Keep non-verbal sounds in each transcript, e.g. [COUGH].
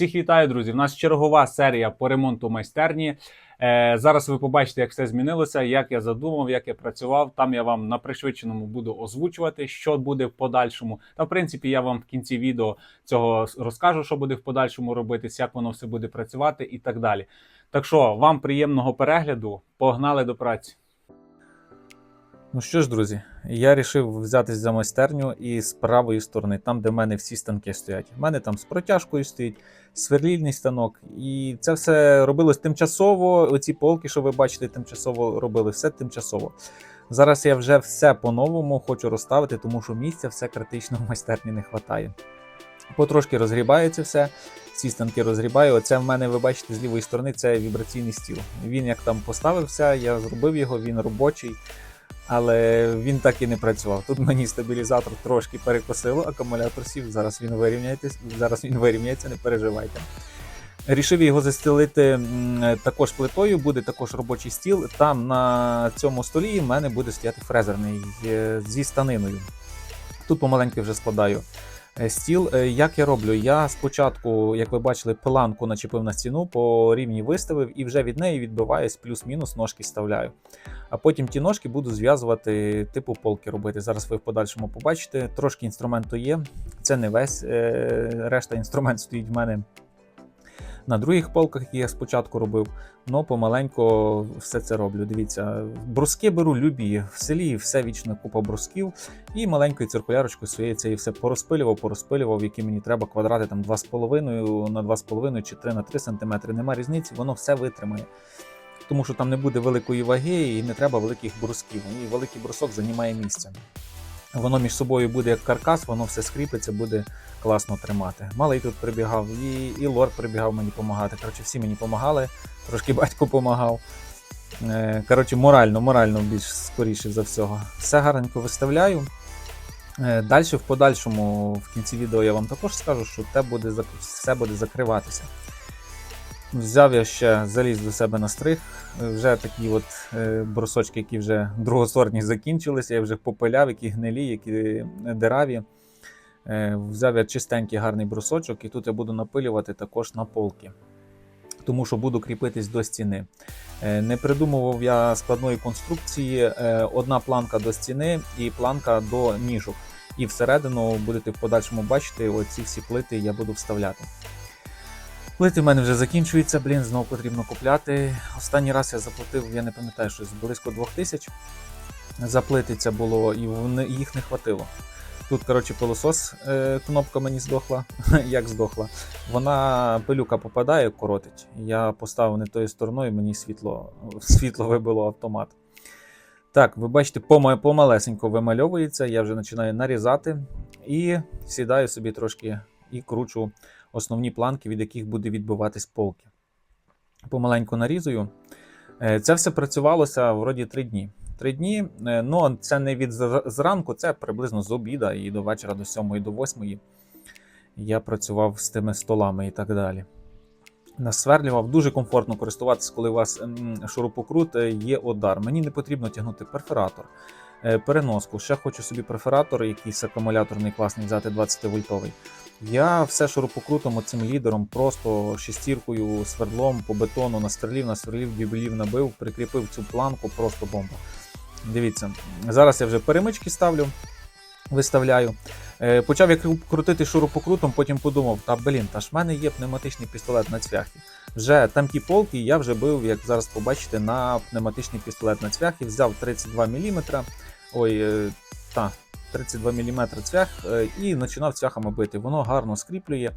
Всіх вітаю, друзі! У нас чергова серія по ремонту майстерні. Е, зараз ви побачите, як все змінилося, як я задумав, як я працював. Там я вам на пришвидшеному буду озвучувати, що буде в подальшому. Та в принципі я вам в кінці відео цього розкажу, що буде в подальшому робитись, як воно все буде працювати і так далі. Так що вам приємного перегляду, погнали до праці. Ну що ж, друзі, я вирішив взятись за майстерню і з правої сторони, там, де в мене всі станки стоять. У мене там з протяжкою стоїть, сверлільний станок. І це все робилось тимчасово. Оці полки, що ви бачите, тимчасово робили, все тимчасово. Зараз я вже все по-новому хочу розставити, тому що місця все критично в майстерні не вистачає. Потрошки розгрібається все. Ці станки розгрібаю. Оце в мене, ви бачите, з лівої сторони це вібраційний стіл. Він як там поставився, я зробив його, він робочий але він так і не працював. Тут мені стабілізатор трошки перекосило, акумулятор сів. Зараз він вирівняється, зараз він вирівняється, не переживайте. Рішив його застелити також плитою, буде також робочий стіл. Там на цьому столі в мене буде стояти фрезерний е, зі станиною. Тут помаленьки вже складаю стіл. Е, Як я роблю? Я спочатку, як ви бачили, планку начепив на стіну, по рівні виставив і вже від неї відбиваюсь, плюс-мінус ножки вставляю. А потім ті ножки буду зв'язувати, типу полки робити. Зараз ви в подальшому побачите. Трошки інструменту є. Це не весь. е, Решта інструмент стоїть в мене на других полках, які я спочатку робив. Ну, помаленько все це роблю. Дивіться, бруски беру любі. В селі все вічно купа брусків. І маленькою циркулярочкою своєю це і все порозпилював, порозпилював, які мені треба квадрати там 2,5 на 2,5 чи 3 на 3 см. Нема різниці, воно все витримає тому що там не буде великої ваги і не треба великих брусків. І великий брусок займає місце. Воно між собою буде як каркас, воно все скріпиться, буде класно тримати. Малий тут прибігав, і, і лорд прибігав мені допомагати. Коротше, всі мені допомагали, трошки [LAUGHS] батько допомагав. Коротше, морально, морально більш скоріше за всього. Все гарненько виставляю. Далі, в подальшому, в кінці відео я вам також скажу, що те буде, все буде закриватися. Взяв я ще заліз до себе на стриг. Вже такі от е, брусочки, які вже другосортні закінчилися, я вже попиляв, які гнилі, які дераві. Е, взяв я чистенький гарний брусочок, і тут я буду напилювати також на полки, тому що буду кріпитись до стіни. Е, не придумував я складної конструкції, е, одна планка до стіни і планка до ніжок. І всередину будете в подальшому бачити, оці всі плити я буду вставляти. Плити в мене вже закінчуються, блін, знову потрібно купляти. Останній раз я заплатив, я не пам'ятаю, щось близько 2000. За плити це було, і їх не хватило. Тут, коротше, пилосос, е, кнопка мені здохла. [LAUGHS] Як здохла. Вона пилюка попадає, коротить. Я поставив не тою стороною, мені світло світло вибило автомат. Так, ви бачите, помалесенько вимальовується, я вже починаю нарізати і сідаю собі трошки і кручу основні планки, від яких буде відбиватись полки. Помаленьку нарізую. Е, це все працювалося вроді 3 дні. Три дні, е, ну це не від зранку, це приблизно з обіда і до вечора, до 7 до 8 я працював з тими столами і так далі. Насверлював, дуже комфортно користуватися, коли у вас шурупокрут е, є удар. Мені не потрібно тягнути перфоратор, переноску. Ще хочу собі префератор, якийсь акумуляторний класний взяти 20 вольтовий. Я все шурупокрутом цим лідером, просто шестіркою, свердлом по бетону настрелів, настрелів, дюбелів набив, прикріпив цю планку, просто бомба. Дивіться, зараз я вже перемички ставлю, виставляю. Е, почав я крутити шурупокрутом, потім подумав, та блін, та ж в мене є пневматичний пістолет на цвяхі. Вже там ті полки я вже бив, як зараз побачите, на пневматичний пістолет на цвяхі, взяв 32 мм. Ой, е, та, 32 мм цвях е, і починав цвяхами бити. Воно гарно скріплює,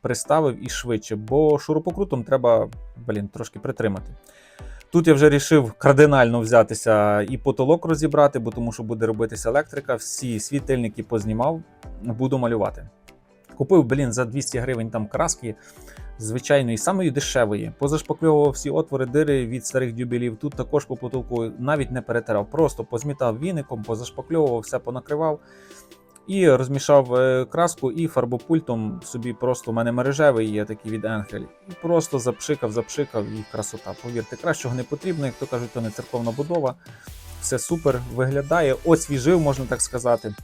приставив і швидше, бо шурупокрутом треба блін, трошки притримати. Тут я вже вирішив кардинально взятися і потолок розібрати, бо тому що буде робитися електрика. Всі світильники познімав, буду малювати. Купив, блін, за 200 гривень там краски звичайної, самої дешевої. Позашпакльовував всі отвори, дири від старих дюбелів. Тут також по потолку навіть не перетирав. Просто позмітав віником, позашпакльовував, все понакривав. І розмішав е, краску і фарбопультом собі просто у мене мережевий є такий від Енхель. І просто запшикав, запшикав і красота. Повірте, кращого не потрібно, як то кажуть, то не церковна будова. Все супер виглядає, освіжив, можна так сказати.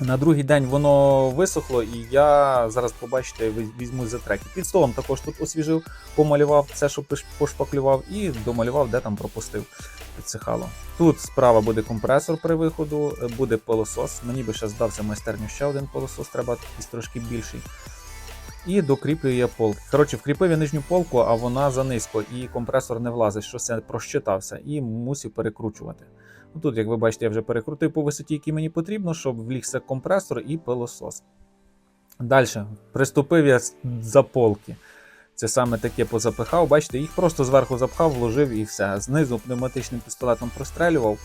На другий день воно висохло, і я зараз побачите, візьму за треки. Під столом також тут освіжив, помалював все, що пошпаклював, і домалював, де там пропустив. Підсихало. Тут справа буде компресор при виходу, е, буде пилосос. Мені би ще здався майстерню ще один пилосос, треба якийсь трошки більший. І докріплюю я полки. Коротше, вкріпив я нижню полку, а вона занизько, і компресор не влазить, що це прощитався, і мусив перекручувати. Ну, Тут, як ви бачите, я вже перекрутив по висоті, якій мені потрібно, щоб влігся компресор і пилосос. Далі приступив я за полки. Це саме таке позапихав. Бачите, їх просто зверху запхав, вложив і все. Знизу пневматичним пістолетом прострелював.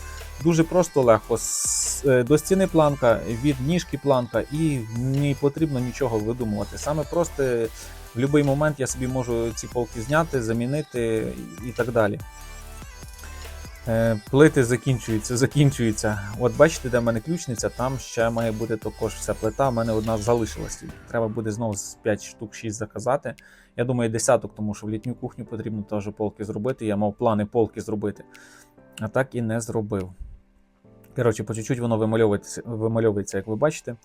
Дуже просто легко. Е, До стіни планка, від ніжки планка, і не потрібно нічого видумувати. Саме просто в будь-який момент я собі можу ці полки зняти, замінити і так далі. Е, Плити закінчуються, закінчуються. От бачите, де в мене ключниця, там ще має бути також вся плита. У мене одна залишилась. Треба буде знову 5 штук 6 заказати. Я думаю, десяток, тому що в літню кухню потрібно теж полки зробити. Я мав плани полки зробити, а так і не зробив. Коротше, по чуть-чуть воно вимальовується, вимальовується, як ви бачите.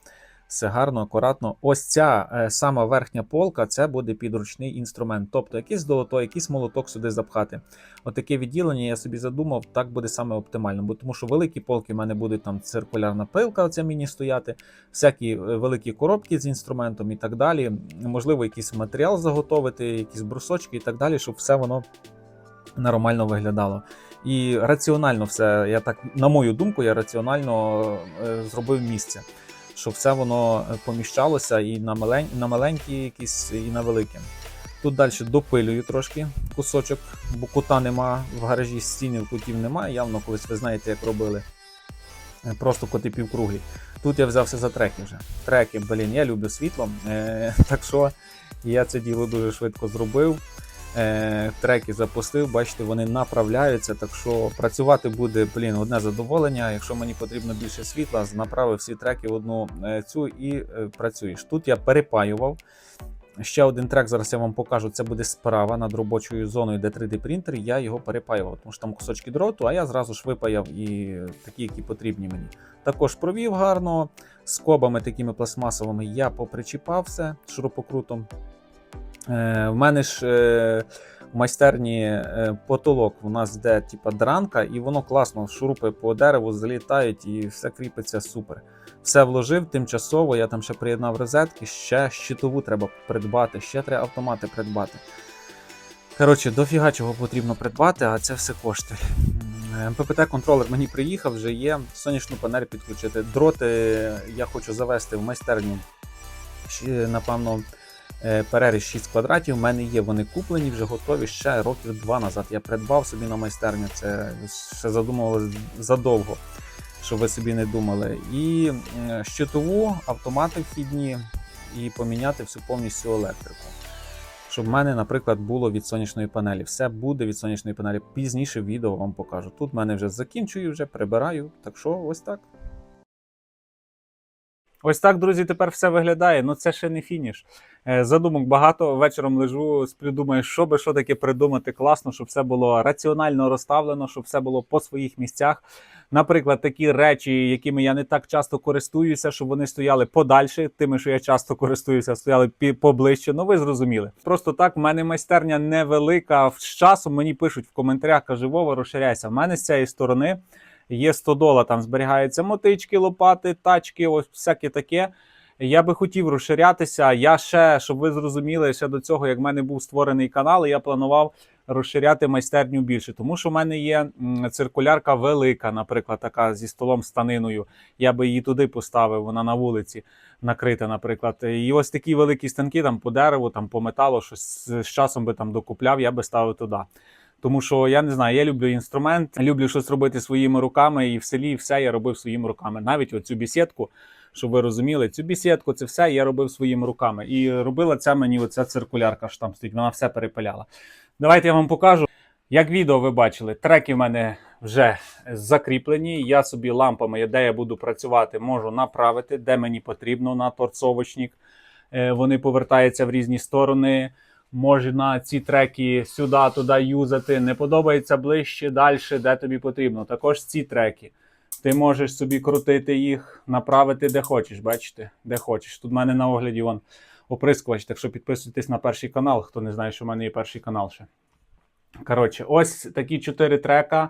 Все гарно, акуратно. Ось ця е, сама верхня полка це буде підручний інструмент. Тобто якийсь долото, якийсь молоток сюди запхати. Отаке відділення я собі задумав, так буде саме оптимально. Бо тому що великі полки в мене буде там циркулярна пилка, оця міні стояти, всякі е, великі коробки з інструментом і так далі. Можливо, якийсь матеріал заготовити, якісь брусочки і так далі, щоб все воно нормально виглядало. І раціонально все, я так, на мою думку, я раціонально е, зробив місце, щоб все воно е, поміщалося і на, малень, на маленькі якісь, і на великі. Тут далі допилюю трошки кусочок, бо кута нема, в гаражі стінів кутів немає. Явно колись ви знаєте, як робили. Е, Просто коти півкруглі. Тут я взявся за треки вже. Треки, блін, я люблю світло. Е, [LAUGHS] так що я це діло дуже швидко зробив. Е, треки запустив, бачите, вони направляються. Так що працювати буде блін, одне задоволення. Якщо мені потрібно більше світла, направив всі треки в одну е, цю і е, працюєш. Тут я перепаював. Ще один трек зараз я вам покажу. Це буде справа над робочою зоною, де 3D принтер. Я його перепаював, тому що там кусочки дроту, а я зразу ж випаяв і такі, які потрібні мені. Також провів гарно скобами такими пластмасовими. Я попричіпав все шурупокрутом. Е, в мене ж е, в майстерні е, потолок у нас йде типа дранка, і воно класно, шурупи по дереву залітають і все кріпиться супер. Все вложив тимчасово, я там ще приєднав розетки, ще щитову треба придбати, ще треба автомати придбати. Коротше, дофіга чого потрібно придбати, а це все коштує. МППТ-контролер мені приїхав, вже є. Сонячну панель підключити. Дроти я хочу завести в майстерню. Напевно, переріз 6 квадратів. У мене є, вони куплені, вже готові ще років два назад. Я придбав собі на майстерню. Це ще задумувалось задовго, щоб ви собі не думали. І е, щитову, автомати вхідні, і поміняти всю повністю електрику. Щоб в мене, наприклад, було від сонячної панелі. Все буде від сонячної панелі. Пізніше відео вам покажу. Тут в мене вже закінчую, вже прибираю. Так що ось так. Ось так, друзі, тепер все виглядає. Ну це ще не фініш. Е, Задумок багато. Вечором лежу, сплю, думаю, що би що таке придумати класно, щоб все було раціонально розставлено, щоб все було по своїх місцях. Наприклад, такі речі, якими я не так часто користуюся, щоб вони стояли подальше, тими, що я часто користуюся, стояли поближче. Ну ви зрозуміли. Просто так, в мене майстерня невелика. З часом мені пишуть в коментарях, каже, Вова, розширяйся. В мене з цієї сторони є 100 дола, там зберігаються мотички, лопати, тачки, ось всяке таке. Я би хотів розширятися. Я ще, щоб ви зрозуміли, ще до цього, як в мене був створений канал, я планував розширяти майстерню більше, тому що в мене є циркулярка велика, наприклад, така зі столом станиною. Я би її туди поставив, вона на вулиці накрита, наприклад. І ось такі великі станки там по дереву, там по металу, щось з часом би там докупляв, я би ставив туди. Тому що я не знаю, я люблю інструмент, люблю щось робити своїми руками, і в селі все я робив своїми руками. Навіть оцю бісідку, щоб ви розуміли, цю бісідку, це все я робив своїми руками. І робила це мені оця циркулярка, що там стоїть, вона все перепиляла. Давайте я вам покажу. Як відео ви бачили, треки в мене вже закріплені. Я собі лампами, де я буду працювати, можу направити, де мені потрібно на торцовочник. Е, Вони повертаються в різні сторони. Можна ці треки сюди, туди юзати. Не подобається ближче, далі, де тобі потрібно. Також ці треки. Ти можеш собі крутити їх, направити де хочеш, бачите, де хочеш. Тут в мене на огляді вон оприскувач, так що підписуйтесь на перший канал, хто не знає, що в мене є перший канал ще. Коротше, ось такі чотири трека.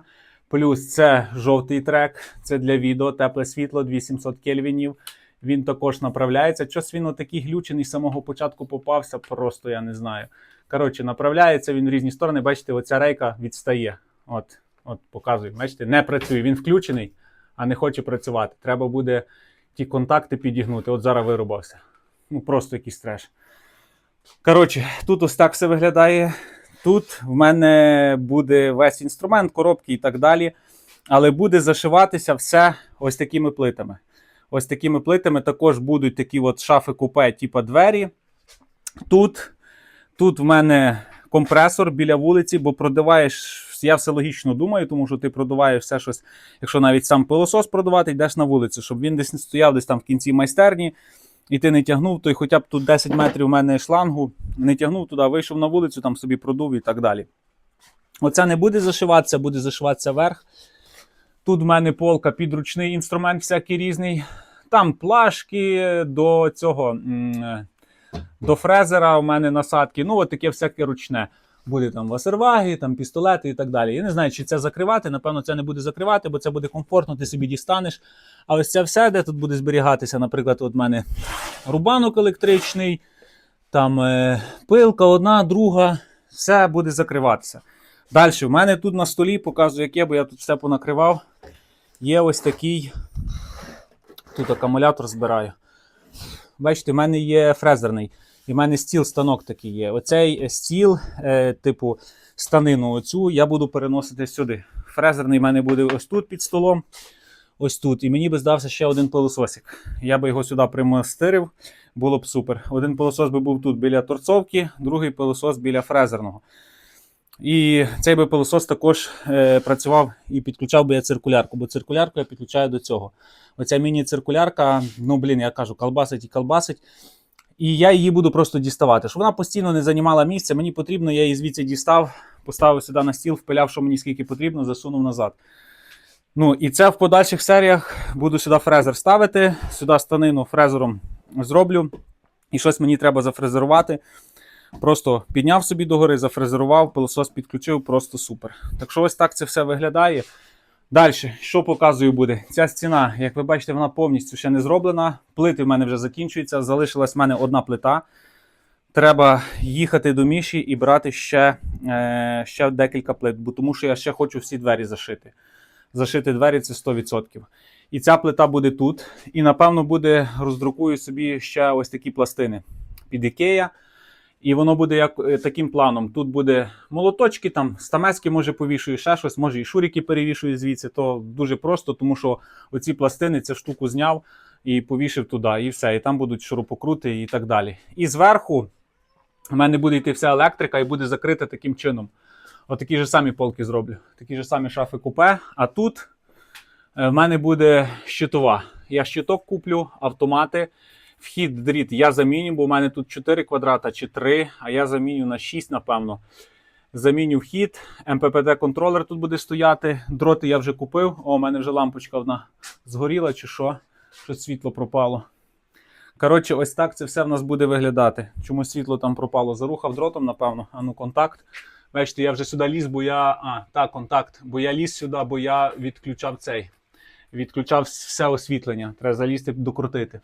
Плюс це жовтий трек, це для відео, тепле світло, 2700 кельвінів. Він також направляється. Щось він отакий глючений з самого початку попався, просто я не знаю. Коротше, направляється він в різні сторони. Бачите, оця рейка відстає. От, от показую. Бачите, не працює. Він включений, а не хоче працювати. Треба буде ті контакти підігнути. От зараз вирубався. Ну, просто якийсь треш. Коротше, тут ось так все виглядає. Тут в мене буде весь інструмент, коробки і так далі. Але буде зашиватися все ось такими плитами. Ось такими плитами також будуть такі от шафи купе, типу двері. Тут, тут в мене компресор біля вулиці, бо продуваєш. Я все логічно думаю, тому що ти продуваєш все щось, якщо навіть сам пилосос продавати, йдеш на вулицю, щоб він десь стояв десь там в кінці майстерні, і ти не тягнув, то й хоча б тут 10 метрів у мене шлангу, не тягнув туди, вийшов на вулицю, там собі продув і так далі. Оце не буде зашиватися, буде зашиватися верх. Тут в мене полка, підручний інструмент всякий різний. Там плашки до цього, до фрезера у мене насадки. Ну, от таке всяке ручне. Буде там васерваги, там пістолети і так далі. Я не знаю, чи це закривати. Напевно, це не буде закривати, бо це буде комфортно, ти собі дістанеш. А ось це все, де тут буде зберігатися, наприклад, от мене рубанок електричний, там е, пилка, одна, друга, все буде закриватися. Далі, в мене тут на столі показую, яке, бо я тут все понакривав. Є ось такий. Тут акумулятор збираю. Бачите, в мене є фрезерний. І в мене стіл станок такий є. Оцей стіл, е, типу, станину оцю я буду переносити сюди. Фрезерний в мене буде ось тут під столом. Ось тут. І мені би здався ще один пилососик. Я би його сюди примастирив, було б супер. Один пилосос би був тут біля торцовки, другий пилосос біля фрезерного. І цей би пилосос також е, працював і підключав би я циркулярку, бо циркулярку я підключаю до цього. Оця міні-циркулярка, ну блін, я кажу, колбасить і колбасить. І я її буду просто діставати. Щоб вона постійно не займала місця, мені потрібно, я її звідси дістав, поставив сюди на стіл, впиляв, що мені скільки потрібно, засунув назад. Ну і це в подальших серіях буду сюди фрезер ставити, сюди станину фрезером зроблю. І щось мені треба зафрезерувати. Просто підняв собі догори, зафрезерував, пилосос підключив, просто супер. Так що ось так це все виглядає. Далі, що показую буде? Ця стіна, як ви бачите, вона повністю ще не зроблена. Плити в мене вже закінчуються. Залишилась в мене одна плита. Треба їхати до Міші і брати ще, е, ще декілька плит, бо тому що я ще хочу всі двері зашити. Зашити двері це 100%. І ця плита буде тут. І напевно буде роздрукую собі ще ось такі пластини під Ікея. І воно буде як е, таким планом. Тут буде молоточки, там стамески, може повішую ще щось, може і шурики перевішую звідси. То дуже просто, тому що оці пластини цю штуку зняв і повішив туди, і все. І там будуть шурупокрути і так далі. І зверху в мене буде йти вся електрика і буде закрита таким чином. Отакі ж самі полки зроблю. Такі ж самі шафи купе. А тут е, в мене буде щитова. Я щиток куплю, автомати. Вхід дріт я заміню, бо в мене тут 4 квадрата чи 3, а я заміню на 6, напевно. Заміню вхід. МППД-контролер тут буде стояти. Дроти я вже купив. О, у мене вже лампочка одна згоріла чи що. Щось світло пропало. Коротше, ось так це все в нас буде виглядати. Чому світло там пропало? Зарухав дротом, напевно. А ну, контакт. Бачите, я вже сюди ліз, бо я. А, так, контакт. Бо я ліз сюди, бо я відключав цей. Відключав все освітлення. Треба залізти докрутити.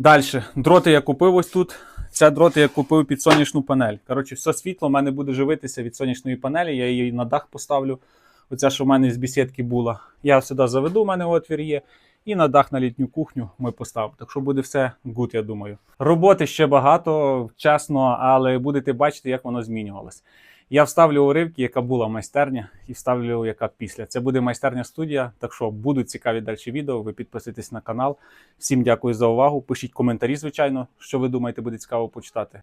Далі, дроти я купив ось тут. Це дроти я купив під сонячну панель. Коротше, все світло в мене буде живитися від сонячної панелі. Я її на дах поставлю. Оця, що в мене з бесідки була. Я сюди заведу, у мене отвір є. І на дах на літню кухню ми поставимо. Так що буде все гуд, я думаю. Роботи ще багато, чесно, але будете бачити, як воно змінювалось. Я вставлю уривки, яка була майстерня, і вставлю, яка після. Це буде майстерня студія. Так що будуть цікаві далі відео. Ви підписуйтесь на канал. Всім дякую за увагу. Пишіть коментарі, звичайно, що ви думаєте, буде цікаво почитати.